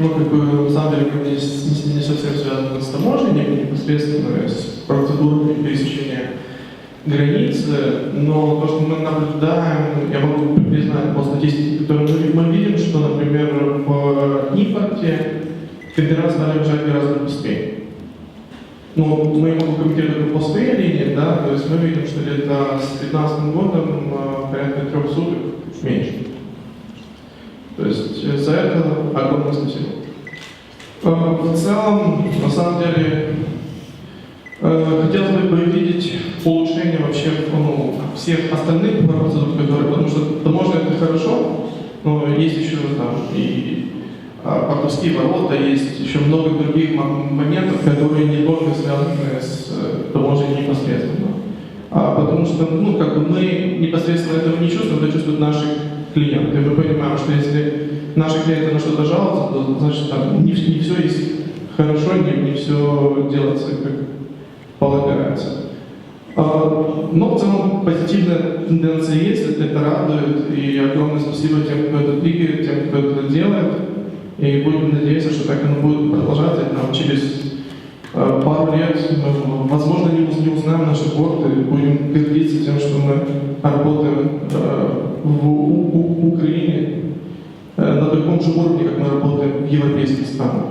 ну, как бы, на самом деле, не, не- не совсем связано с таможней, не- непосредственно с процедурами пересечения границы, но то, что мы наблюдаем, я могу признать по статистике, которую мы, видим, что, например, в импорте тендера стали выезжать гораздо быстрее. Ну, мы могу комментировать по своей линии, да, то есть мы видим, что где-то с 2015 годом э, порядка трех суток меньше. То есть э, за это огромное спасибо. Э, В целом, на самом деле, э, хотелось бы видеть улучшение вообще ну, всех остальных процедур, которые, потому что таможня это хорошо, но есть еще там и а, портовские ворота, есть еще много других мо- моментов, которые не только связаны с э, таможней непосредственно. А, потому что, ну, как бы мы непосредственно этого не чувствуем, это чувствуют наши клиенты. Мы понимаем, что если наши клиенты на что-то жалуются, то значит там не, не все есть хорошо, не, не все делается как полагается. А, Но в целом позитивная тенденция есть, это, радует, и огромное спасибо тем, кто это двигает, тем, кто это делает, и будем надеяться, что так оно будет продолжаться, и там через пару лет возможно, не, уз- не узнаем наши порты, будем гордиться тем, что мы работаем э, в Украине э, на таком же уровне, как мы работаем в европейских странах.